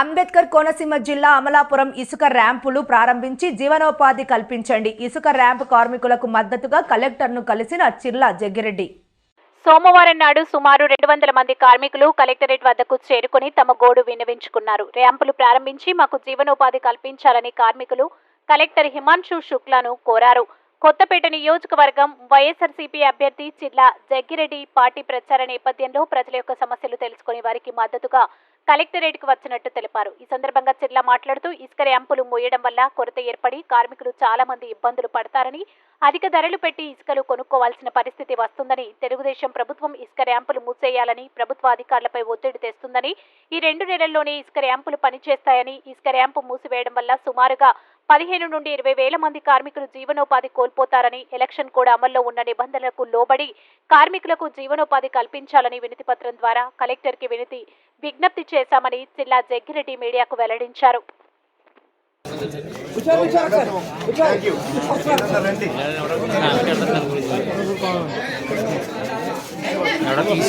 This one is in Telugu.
అంబేద్కర్ కోనసీమ జిల్లా అమలాపురం ఇసుక ర్యాంపులు ప్రారంభించి జీవనోపాధి కల్పించండి. ఇసుక ర్యాంప్ కార్మికులకు మద్దతుగా కలెక్టర్ను కలిసిన చిర్లా జగ్గిరెడ్డి. సోమవారం నాడు సుమారు రెండు వందల మంది కార్మికులు కలెక్టరేట్ వద్దకు చేరుకుని తమ గోడు విన్నవించుకున్నారు. ర్యాంపులు ప్రారంభించి మాకు జీవనోపాధి కల్పించాలని కార్మికులు కలెక్టర్ హిమాంశు శుక్లాను కోరారు. కొత్తపేట నియోజకవర్గం వైఎస్ఆర్సీపీ అభ్యర్థి చిల్లా జగ్గిరెడ్డి పార్టీ ప్రచార నేపథ్యంలో ప్రజల యొక్క సమస్యలు తెలుసుకుని వారికి మద్దతుగా కలెక్టరేట్కు వచ్చినట్టు తెలిపారు. ఈ సందర్భంగా చిల్లా మాట్లాడుతూ ఇసుక ర్యాంపులు మోయడం వల్ల కొరత ఏర్పడి కార్మికులు చాలా మంది ఇబ్బందులు పడతారని అధిక ధరలు పెట్టి ఇసుకలు కొనుక్కోవాల్సిన పరిస్థితి వస్తుందని తెలుగుదేశం ప్రభుత్వం ఇసుక ర్యాంపులు మూసేయాలని ప్రభుత్వ అధికారులపై ఒత్తిడి తెస్తుందని ఈ రెండు నెలల్లోనే ఇసుక ర్యాంపులు పనిచేస్తాయని ఇసుక ర్యాంపు మూసివేయడం వల్ల సుమారుగా పదిహేను నుండి ఇరవై వేల మంది కార్మికులు జీవనోపాధి కోల్పోతారని ఎలక్షన్ కూడా అమల్లో ఉన్న నిబంధనలకు లోబడి కార్మికులకు జీవనోపాధి కల్పించాలని వినతిపత్రం ద్వారా కలెక్టర్కి వినతి విజ్ఞప్తి చేశామని జిల్లా జగ్గిరెడ్డి మీడియాకు వెల్లడించారు. അവിടെ ഫീസ്